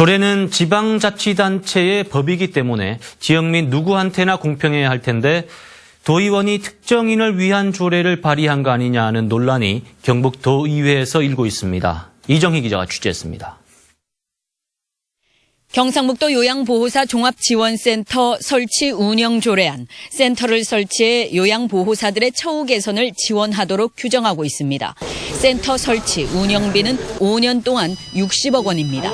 조례는 지방자치단체의 법이기 때문에 지역 민 누구한테나 공평해야 할 텐데 도의원이 특정인을 위한 조례를 발의한 거 아니냐 하는 논란이 경북 도의회에서 일고 있습니다. 이정희 기자가 취재했습니다. 경상북도 요양보호사 종합지원센터 설치 운영 조례안, 센터를 설치해 요양보호사들의 처우 개선을 지원하도록 규정하고 있습니다. 센터 설치 운영비는 5년 동안 60억 원입니다.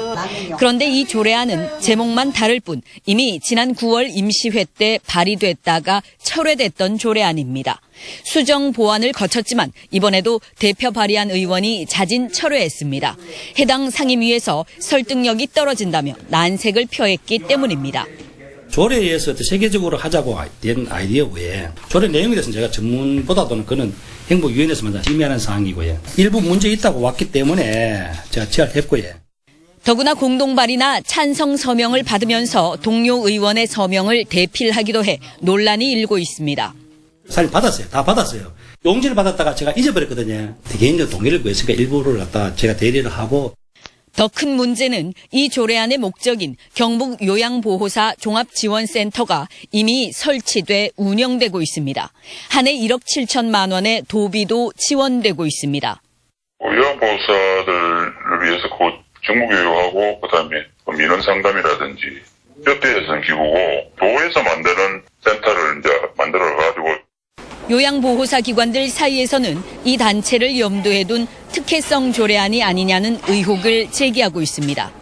그런데 이 조례안은 제목만 다를 뿐 이미 지난 9월 임시회 때 발의됐다가 철회됐던 조례안입니다. 수정 보완을 거쳤지만 이번에도 대표 발의한 의원이 자진 철회했습니다. 해당 상임위에서 설득력이 떨어진다며 난색을 표했기 때문입니다. 조례에서 세계적으로 하자고 된 아이디어 외에 조례 내용에 대해서는 제가 전문보다도는 그는 행복위원회에서만 심의하는 사항이고요. 일부 문제 있다고 왔기 때문에 제가 지랄했고요. 더구나 공동 발의나 찬성 서명을 받으면서 동료 의원의 서명을 대필하기도 해 논란이 일고 있습니다. 사실 받았어요. 다 받았어요. 용지를 받았다가 제가 잊어버렸거든요. 개인적 동의를 구했으니까 일부를 갖다 제가 대리를 하고 더 큰 문제는 이 조례안의 목적인 경북 요양보호사 종합지원센터가 이미 설치돼 운영되고 있습니다. 한 해 1억 7천만 원의 도비도 지원되고 있습니다. 요양보호사들을 위해서 그 중무교육하고 그다음에 그 민원 상담이라든지 협회에서는 기구고 도에서 만드는 센터를 이제 만들어 가지고 요양보호사 기관들 사이에서는 이 단체를 염두에 둔 특혜성 조례안이 아니냐는 의혹을 제기하고 있습니다.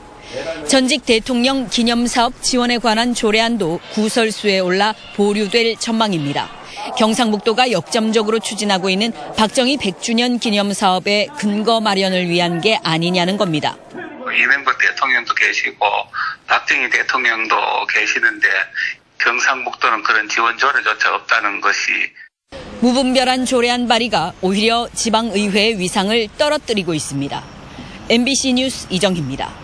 전직 대통령 기념사업 지원에 관한 조례안도 구설수에 올라 보류될 전망입니다. 경상북도가 역점적으로 추진하고 있는 박정희 100주년 기념사업의 근거 마련을 위한 게 아니냐는 겁니다. 이명박 대통령도 계시고 박정희 대통령도 계시는데 경상북도는 그런 지원 조례조차 없다는 것이 무분별한 조례안 발의가 오히려 지방의회의 위상을 떨어뜨리고 있습니다. MBC 뉴스 이정희입니다.